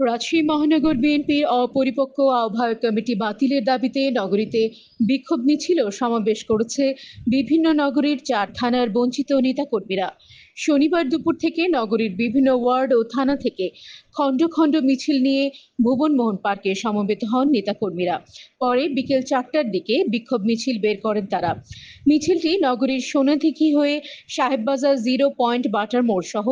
রাজশাহী মহানগর বিএনপির অপরিপক্ক আহ্বায়ক কমিটি বাতিলের দাবিতে নগরীতে বিক্ষোভ মিছিল সমাবেশ করেছে বিভিন্ন নগরীর চার থানার বঞ্চিত নেতাকর্মীরা। শনিবার দুপুর থেকে নগরীর বিভিন্ন ওয়ার্ড ও থানা থেকে খণ্ড খণ্ড মিছিল নিয়ে ভুবনমোহন পার্কে সমবেত হন নেতাকর্মীরা। পরে বিকেল চারটার দিকে বিক্ষোভ মিছিল বের করেন তারা। মিছিলটি নগরীর সোনাদিঘি হয়ে সাহেববাজার জিরো পয়েন্ট বাটার মোড় সহ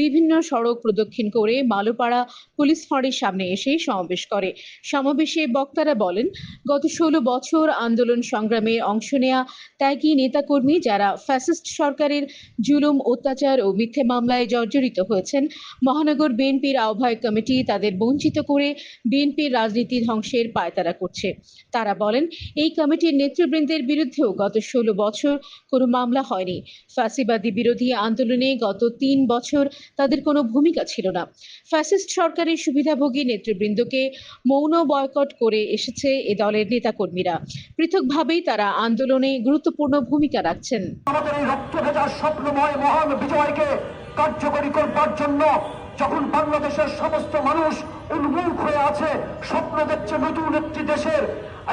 বিভিন্ন সড়ক প্রদক্ষিণ করে মালোপাড়া পুলিশ ফাঁড়ির সামনে এসে সমাবেশ করে। সমাবেশে বক্তারা বলেন, গত ষোলো বছর আন্দোলন সংগ্রামে অংশ নেয়া ত্যাগী নেতাকর্মী যারা ফ্যাসিস্ট সরকারের জুলুম, অত্যাচার ও মিথ্যে মামলায় জর্জরিত হয়েছেন, মহানগর বিএনপির আহ্বায়ক কমিটি তাদের বঞ্চিত করে বিএনপির রাজনীতি ধ্বংসের পায়তারা করছে। তারা বলেন, এই কমিটির নেতৃবৃন্দের বিরুদ্ধেও গত ষোলো বছর কোনো মামলা হয়নি। ফ্যাসিবাদী বিরোধী আন্দোলনে গত তিন বছর তাদের কোনো ভূমিকা ছিল না। ফ্যাসিস্ট সরকারের সুবিধাভোগী নেতৃবৃন্দকে মৌন বয়কট করে এসেছে এ দলের নেতাকর্মীরা। পৃথকভাবেই তারা আন্দোলনে গুরুত্বপূর্ণ ভূমিকা রাখছেন। আমাদের এই রক্ত ভেজার স্বপ্নময় মহান বিজয়কে কার্যকরী করবার জন্য যখন বাংলাদেশের সমস্ত মানুষ উন্মুখ হয়ে আছে, স্বপ্ন দেখছে নতুন একটি দেশের,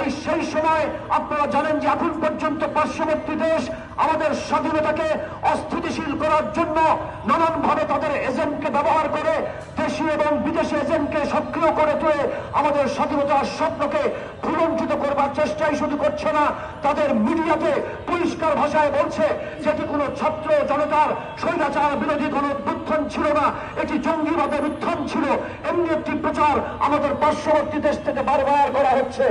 এই সেই সময় আপনারা জানেন যে এখন পর্যন্ত পার্শ্ববর্তী দেশ আমাদের স্বাধীনতাকে অস্থিতিশীল করার জন্য নানানভাবে তাদের এজেন্টকে ব্যবহার করে, দেশি এবং বিদেশি এজেন্টকে সক্রিয় করে তুলে আমাদের স্বাধীনতার স্বপ্নকে ভুলঞ্চিত করবার চেষ্টাই শুধু করছে না, তাদের মিডিয়াতে পরিষ্কার ভাষায় বলছে যেটি কোনো ছাত্র জনতার স্বৈরাচার বিরোধী কোনো উত্থান ছিল না, এটি জঙ্গিবাদের উত্থান ছিল। এমনি একটি প্রচার আমাদের পার্শ্ববর্তী দেশ থেকে বারবার করা হচ্ছে।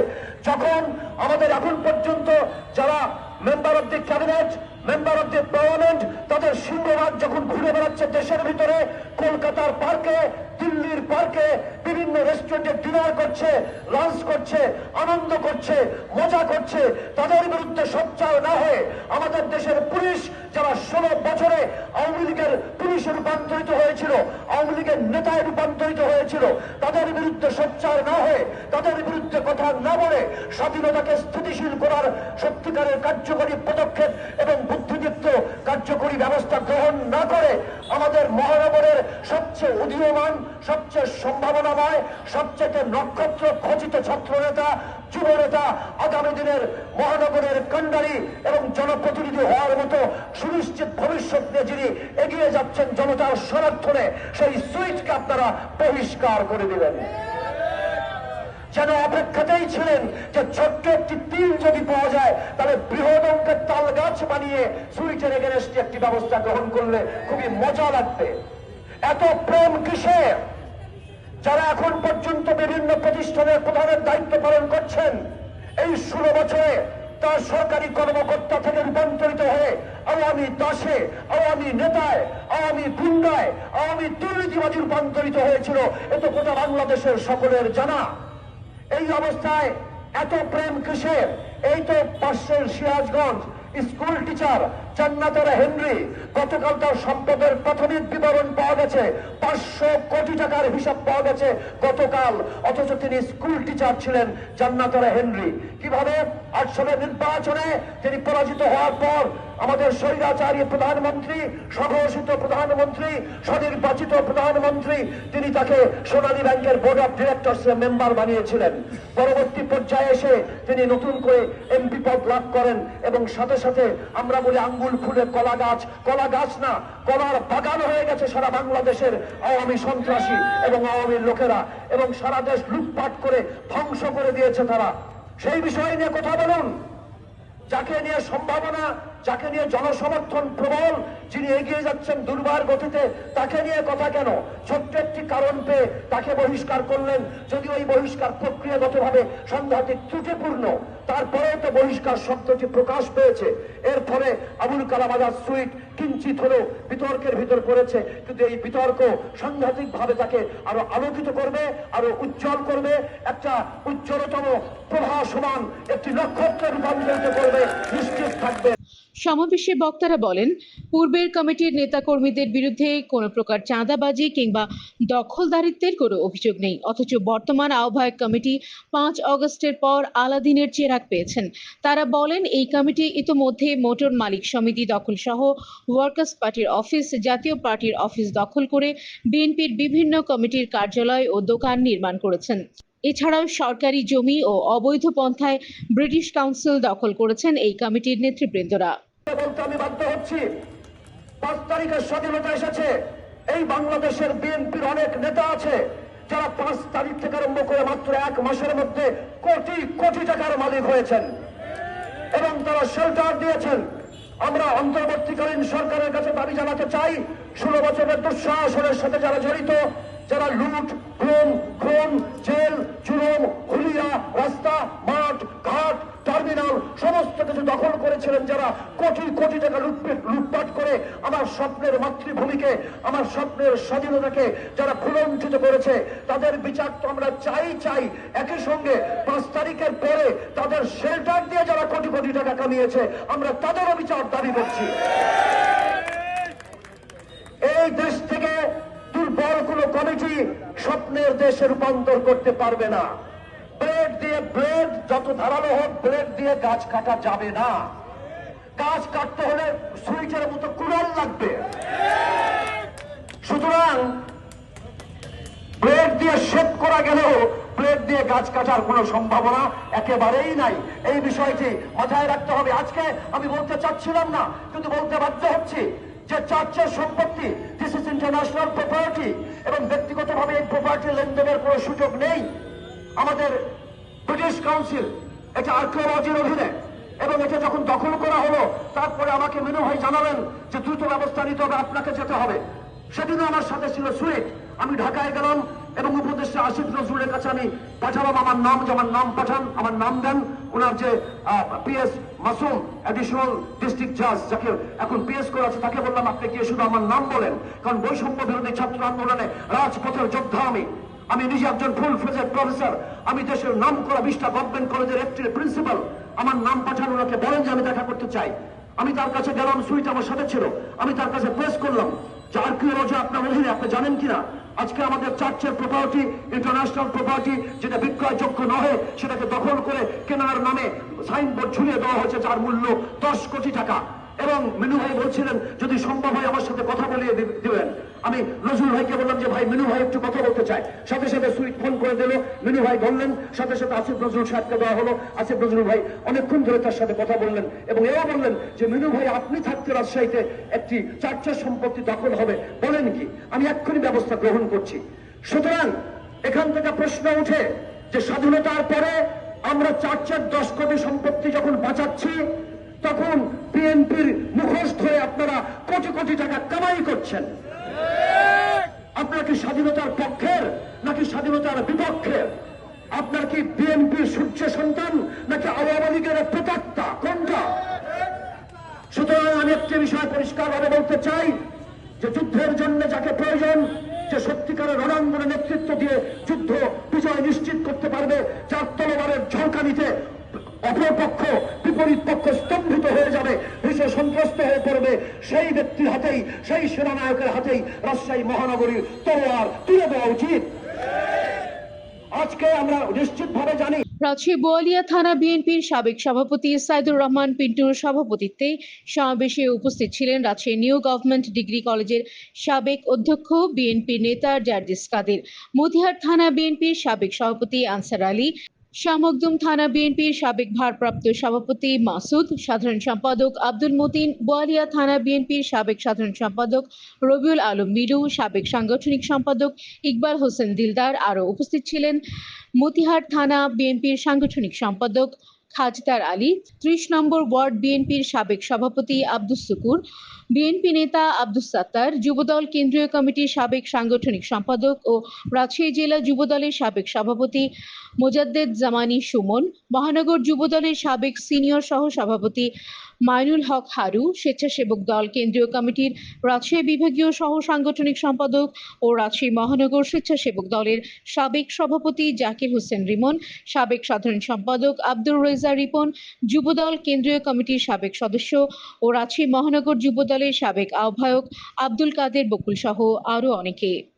যখন আমাদের এখন পর্যন্ত যারা member of the cabinet member of the parliament তাদের সিংহরাজ যখন ঘুরে বেড়াচ্ছে দেশের ভিতরে, কলকাতার পার্কে দিল্লির পার্কে বিভিন্ন রেস্টুরেন্টে ডিনার করছে লঞ্চ করছে, আনন্দ করছে, মজা করছে। তাদের বিরুদ্ধে সোচ্চার না হয়ে আমাদের দেশের পুলিশ যারা ষোলো বছরে আওয়ামী লীগের পুলিশে রূপান্তরিত হয়েছিল আওয়ামী লীগের নেতায় রূপান্তরিত হয়েছিল। তাদের বিরুদ্ধে সোচ্চার না হয়ে, তাদের বিরুদ্ধে কথা না বলে স্বাধীনতাকে স্থিতিশীল করার সত্যিকারের কার্যকরী পদক্ষেপ এবং বুদ্ধিদীপ্ত কার্যকরী ব্যবস্থা গ্রহণ না করে আমাদের মহানগরের সবচেয়ে উদীয়মান, সবচেয়ে সম্ভাবনাময়, সবচেয়ে নক্ষত্র খচিত ছাত্র নেতা যুব নেতা আগামী দিনের মহানগরের কান্ডারি এবং জনপ্রতিনিধি হওয়ার মতো সুনিশ্চিত ভবিষ্যৎ নিয়ে যিনি এগিয়ে যাচ্ছেন জনতার সমর্থনে, সেই সুইচকে আপনারা বহিষ্কার করে দিলেন যেন অপেক্ষাতেই ছিলেন যে ছোট্ট একটি তিল যদি পাওয়া যায়, তাহলে বৃহৎ অঙ্কের তাল গাছ বানিয়ে সুইচের এগেনস্টে একটি ব্যবস্থা গ্রহণ করলে খুবই মজা লাগবে। এত প্রেম কিসের? যারা এখন পর্যন্ত বিভিন্ন প্রতিষ্ঠানের প্রধানের দায়িত্ব পালন করছেন, এই ষোলো বছরে তার সরকারি কর্মকর্তা থেকে রূপান্তরিত হয়ে আওয়ামী দাসে, আওয়ামী নেতায়, আওয়ামী গুন্ডায়, আওয়ামী দুর্নীতিবাদী রূপান্তরিত হয়েছিল, এ তো গোটা বাংলাদেশের সকলের জানা। এই অবস্থায় এত প্রেম কিসের? এই তো পাশের সিরাজগঞ্জ স্কুল টিচার হেনরি, গতকাল তার সম্পদের প্রাথমিক বিবরণ পাওয়া গেছে। পাঁচশো কোটি টাকার হিসাব পাওয়া গেছে গতকাল, অথচ তিনি স্কুল টিচার ছিলেন জান্নাতারা হেনরি। কীভাবে? আট সালের নির্বাচনে তিনি পরাজিত হওয়ার পর আমাদের প্রধানমন্ত্রী স্বঘোষিত প্রধানমন্ত্রী, স্বনির্বাচিত প্রধানমন্ত্রী, তিনি তাকে সোনালী ব্যাংকের বোর্ড অফ ডিরেক্টরস মেম্বার বানিয়েছিলেন। পরবর্তী পর্যায়ে এসে তিনি নতুন করে এমপি পদ লাভ করেন এবং সাথে সাথে আমরা বলি আঙ্গুল ফুলে কলা গাছ কলা গাছ না, কলার বাগান হয়ে গেছে সারা বাংলাদেশের আওয়ামী সন্ত্রাসী এবং আওয়ামী লোকেরা এবং সারা দেশ লুটপাট করে ধ্বংস করে দিয়েছে তারা। সেই বিষয় নিয়ে কথা বলুন। যাকে নিয়ে সম্ভাবনা যাকে নিয়ে জনসমর্থন প্রবল, যিনি এগিয়ে যাচ্ছেন দুর্বার গতিতে, তাকে নিয়ে কথা কেন? ছোট্ট একটি কারণ পেয়ে তাকে বহিষ্কার করলেন। যদি ওই বহিষ্কার প্রক্রিয়াগতভাবে সাংঘাতিক ত্রুটিপূর্ণ, তারপরেও তো বহিষ্কার শব্দটি প্রকাশ পেয়েছে। এর ফলে আবুল কালাম আজাদ সুইট কিঞ্চিত হলেও বিতর্কের ভিতর পড়েছে, কিন্তু এই বিতর্ক সাংঘাতিক ভাবে তাকে আরও আলোকিত করবে, আরও উজ্জ্বল করবে, একটা উজ্জ্বলতম প্রভাসমান একটি নক্ষত্রে রূপান্তরিত করবে, নিশ্চিত থাকবে। সমাবেশে বক্তারা বলেন, পূর্বের কমিটির নেতাকর্মীদের বিরুদ্ধে কোনো প্রকার চাঁদাবাজি কিংবা দখলদারিত্বের কোনো অভিযোগ নেই। অথচ বর্তমান আহ্বায়ক কমিটি পাঁচ অগস্টের পর আলাদিনের চেরাগ পেয়েছেন। তারা বলেন, এই কমিটি ইতোমধ্যে মোটর মালিক সমিতি দখল সহ ওয়ার্কার্স পার্টির অফিস, জাতীয় পার্টির অফিস দখল করে বিএনপির বিভিন্ন কমিটির কার্যালয় ও দোকান নির্মাণ করেছেন। এছাড়াও সরকারি জমি ও অবৈধ পন্থায় ব্রিটিশ কাউন্সিল দখল করেছেন এই কমিটির নেতৃবৃন্দরা। বলতে আমি বাধ্য হচ্ছি। পাঁচ তারিখের স্বাধীনতা এসেছে। এই বাংলাদেশের বিএনপির অনেক নেতা আছে, যারা পাঁচ তারিখ থেকে আরম্ভ করে মাত্র এক মাসের মধ্যে কোটি কোটি টাকার মালিক হয়েছেন। এবং তারা শেল্টার দিয়েছেন। আমরা অন্তর্বর্তীকালীন সরকারের কাছে দাবি জানাতে চাই, ষোলো বছরের দুঃসাহসনের সাথে যারা জড়িত, যারা লুট খুন খুন জেল জুলুম হুলিয়া রাস্তা মাঠ ঘাট টার্মিনাল সমস্ত কিছু দখল করেছিলেন যারা কোটি কোটি টাকা লুটপাট লুটপাট করে আমার স্বপ্নের মাতৃভূমিকে আমার স্বপ্নের স্বাধীনতাকে যারা খুলঞ্চিত করেছে তাদের বিচার তো আমরা চাই চাই একই সঙ্গে পাঁচ তারিখের পরে তাদের শেল্টার দিয়ে যারা কোটি কোটি টাকা কামিয়েছে, আমরা তাদেরও বিচার দাবি করছি। এই দেশ থেকে দুর্বল কোন কমিটি স্বপ্নের দেশে রূপান্তর করতে পারবে না। ব্লেড দিয়ে ব্লেড যত ধারালো হোক ব্লেড দিয়ে গাছ কাটা যাবে না। গাছ কাটতে হলে সুইচের মতো কুড়াল লাগবে। সুতরাং ব্লেড দিয়ে শেপ করা গেলেও ব্লেড দিয়ে গাছ কাটার কোনো সম্ভাবনা একেবারেই নাই। এই বিষয়টি মাথায় রাখতে হবে। আজকে আমি বলতে চাচ্ছিলাম না, কিন্তু বলতে বাধ্য হচ্ছি যে চার্চের সম্পত্তি দিস ইজ ইন্টারন্যাশনাল প্রপার্টি এবং ব্যক্তিগতভাবে এই প্রপার্টি লেনদেনের কোনো সুযোগ নেই। আমাদের ব্রিটিশ কাউন্সিল এটা আর্কিওলজির অধীনে, এবং এটা যখন দখল করা হলো, তারপরে আমাকে মিনু ভাই জানালেন যে দ্রুত ব্যবস্থা নিতে হবে, আপনাকে যেতে হবে। সেদিনও আমার সাথে ছিল সুইট। আমি ঢাকায় গেলাম এবং উপদেষ্টা আসিফ নজরুলের কাছে আমি পাঠালাম। আমার নাম আমার নাম পাঠান, আমার নাম দেন। ওনার যে পিএস মাসুম অ্যাডিশনাল ডিস্ট্রিক্ট জাজ যাকে এখন পিএস করে আছে, তাকে বললাম, আপনি গিয়ে শুধু আমার নাম বলেন, কারণ বৈষম্য বিরোধী ছাত্র আন্দোলনে রাজপথের যোদ্ধা আমি। আমি নিজে একজন ফুল ফ্লেজের প্রফেসর আমি দেশের নাম করা বিশটা গভর্নমেন্ট কলেজের একটি প্রিন্সিপাল আমার নাম পাঠান, ওনাকে বলেন যে আমি দেখা করতে চাই। আমি তার কাছে গেলাম সুইট আমার সাথে ছিল। আমি তার কাছে প্রেস করলাম। যে আর্কিওলজি আপনার অধীনে, আপনি জানেন কিনা? আজকে আমাদের চার্চের প্রপার্টি ইন্টারন্যাশনাল প্রপার্টি যেটা বিক্রয়যোগ্য নহে, সেটাকে দখল করে কেনার নামে সাইনবোর্ড ঝুলিয়ে দেওয়া হয়েছে, যার মূল্য দশ কোটি টাকা। এবং মিনু ভাই বলছিলেন, যদি সম্ভব হয় আমার সাথে কথা বলিয়ে দিবেন। আমি নজরুল ভাইকে বললাম যে, ভাই, মিনু ভাই একটু কথা বলতে চাই সাথে সাথে সুইট ফোন করে দিল। মিনু ভাই ধরলেন। সাথে সাথে আসিফ নজরুল সাহেবকে দেওয়া হলো। আসিফ নজরুল ভাই অনেকক্ষণ ধরে তার সাথে কথা বললেন এবং এও বললেন যে, মিনু ভাই, আপনি থাকতে রাজশাহীতে একটি চার্চের সম্পত্তি দখল হবে। বলেন কি? আমি এক্ষুনি ব্যবস্থা গ্রহণ করছি। সুতরাং এখান থেকে প্রশ্ন উঠে যে, স্বাধীনতার পরে আমরা চার চার দশ কোটি সম্পত্তি যখন বাঁচাচ্ছি তখন বিএনপির মুখোশ ধরে আপনারা কোটি কোটি টাকা কামাই করছেন। আপনার কি স্বাধীনতার পক্ষের নাকি স্বাধীনতার বিপক্ষের? আপনার কি বিএনপির সূর্য সন্তান নাকি আওয়ামী লীগের প্রেতাত্মা কোনটা? সুতরাং আমি একটি বিষয় পরিষ্কারভাবে বলতে চাই যে যুদ্ধের জন্য যাকে প্রয়োজন, যে সত্যিকারের রণাঙ্গনে নেতৃত্ব দিয়ে যুদ্ধ বিজয় নিশ্চিত করতে পারবে, যার তলবারের ঝলকানিতে অপরপক্ষ বিপরীত পক্ষ স্তম্ভিত হয়ে যাবে ভীষণ সন্ত্রস্ত হয়ে পড়বে সেই ব্যক্তির হাতেই, সেই সেনানায়কের হাতেই রাজশাহী মহানগরীর তলোয়ার তুলে দেওয়া উচিত। আজকে আমরা নিশ্চিতভাবে জানি। রাজশাহী বোয়ালিয়া থানা বিএনপির সাবেক সভাপতি সাইদুর রহমান পিন্টুর সভাপতিত্বে সমাবেশে উপস্থিত ছিলেন রাজশাহী নিউ গভর্নমেন্ট ডিগ্রি কলেজের সাবেক অধ্যক্ষ বিএনপির নেতা জার্জিস কাদের। মতিহার থানা বিএনপির সাবেক সভাপতি আনসার আলী শামকদুম থানা বিএনপির সাবেক ভারপ্রাপ্ত সভাপতি মাসুদ, সাধারণ সম্পাদক আব্দুল মতিন, বোয়ালিয়া থানা বিএনপির সাবেক সাধারণ সম্পাদক রবিউল আলম মিরু সাবেক সাংগঠনিক সম্পাদক ইকবাল হোসেন দিলদার আরও উপস্থিত ছিলেন। মতিহার থানা বিএনপির সাংগঠনিক সম্পাদক খাজদার আলী, ত্রিশ নম্বর ওয়ার্ড বিএনপির সাবেক সভাপতি আব্দুস সুকুর বিএনপি নেতা আব্দুস সাত্তার, যুবদল কেন্দ্রীয় কমিটির সাবেক সাংগঠনিক সম্পাদক ও রাজশাহী জেলা যুবদলের সাবেক সভাপতি মোজাদ্দেদ জামানি সুমন, মহানগর যুবদলের সাবেক সিনিয়র সহ সভাপতি মাইনুল হক হারু, স্বেচ্ছাসেবক দল কেন্দ্রীয় কমিটির রাজশাহী বিভাগীয় সহ সাংগঠনিক সম্পাদক ও রাজশাহী মহানগর স্বেচ্ছাসেবক দলের সাবেক সভাপতি জাকির হোসেন রিমন, সাবেক সাধারণ সম্পাদক আব্দুর রেজা রিপন, যুবদল কেন্দ্রীয় কমিটির সাবেক সদস্য ও রাজশাহী মহানগর যুবদলের সাবেক আহ্বায়ক আব্দুল কাদের বকুল সহ আরও অনেকে।